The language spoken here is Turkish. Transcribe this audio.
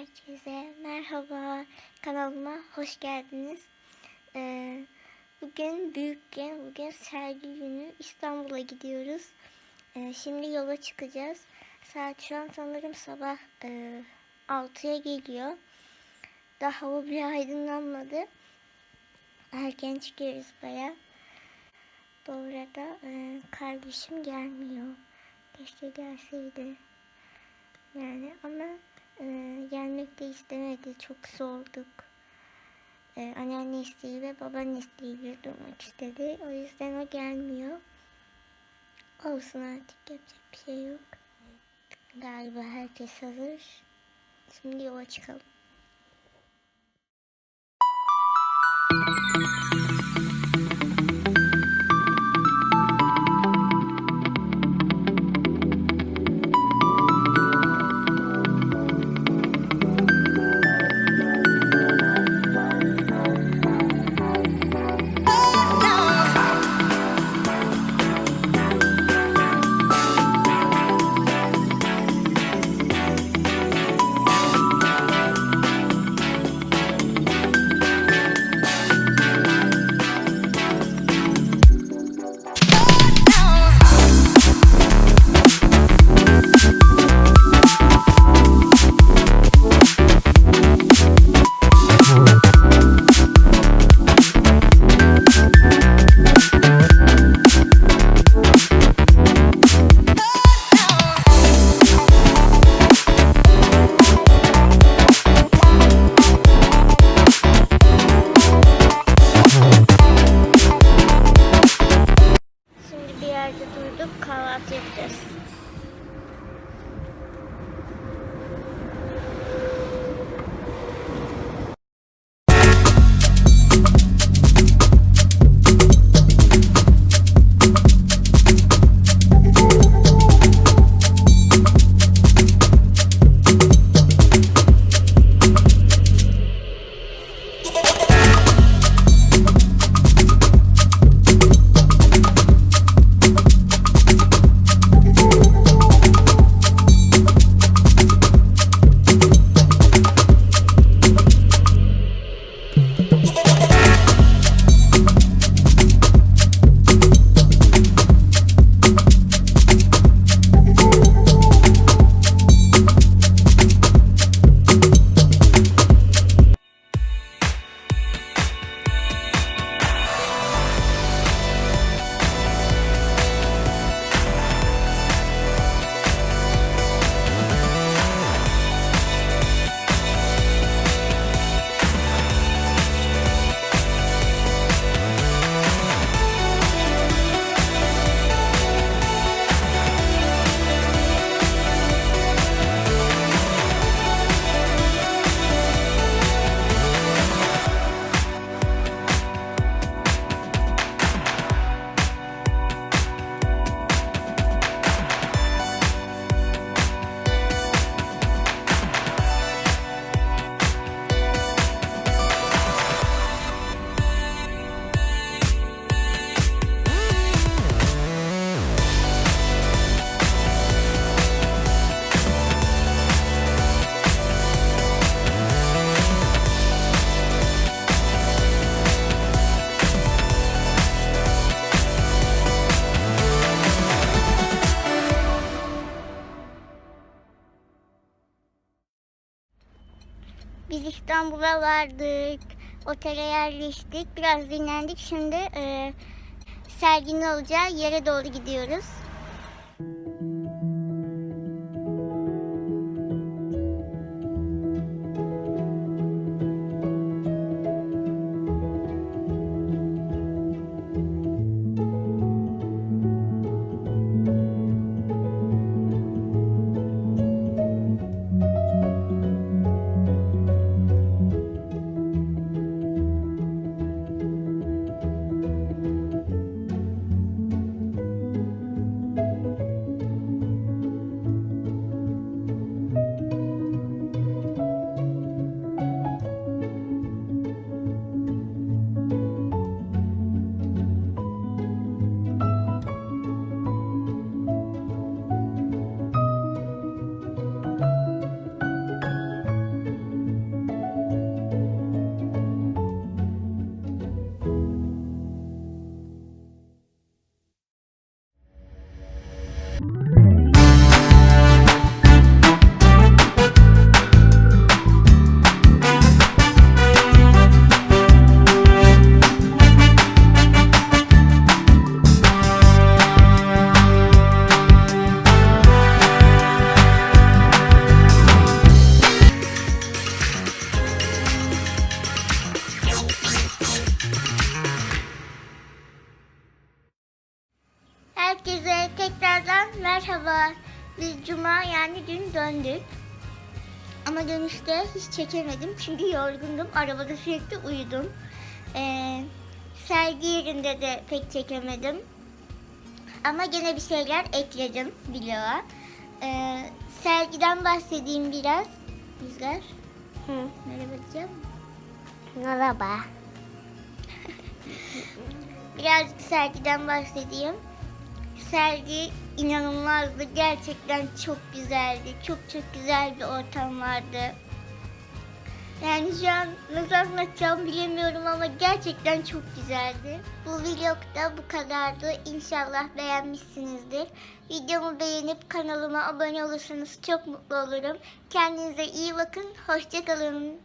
Herkese merhaba. Kanalıma hoş geldiniz. Ee, bugün büyük gün, bugün sergi günü. İstanbul'a gidiyoruz. Ee, şimdi yola çıkacağız. Saat şu an sanırım sabah e, 6'ya geliyor. Daha hava bile aydınlanmadı. Erken çıkıyoruz baya. Bu arada e, kardeşim gelmiyor. Keşke gelseydi. Yani ama e, gelmek de istemedi. Çok sorduk. E, anneanne ve babaanne isteğiyle durmak istedi. O yüzden o gelmiyor. Olsun artık yapacak bir şey yok. Galiba herkes hazır. Şimdi yola çıkalım. Durduk kahvaltı yapacağız. Biz İstanbul'a vardık. Otele yerleştik. Biraz dinlendik. Şimdi e, serginin olacağı yere doğru gidiyoruz. Merhaba. Biz cuma yani dün döndük. Ama dönüşte hiç çekemedim çünkü yorgundum. Arabada sürekli uyudum. Ee, sergi yerinde de pek çekemedim. Ama gene bir şeyler ekledim vloga. Ee, sergiden bahsedeyim biraz. Rüzgar. Hı. Merhaba diyeceğim. Merhaba. Birazcık sergiden bahsedeyim. Sergi inanılmazdı. Gerçekten çok güzeldi. Çok çok güzel bir ortam vardı. Yani şu an nasıl anlatacağım bilemiyorum ama gerçekten çok güzeldi. Bu vlogda bu kadardı. İnşallah beğenmişsinizdir. Videomu beğenip kanalıma abone olursanız çok mutlu olurum. Kendinize iyi bakın. Hoşçakalın.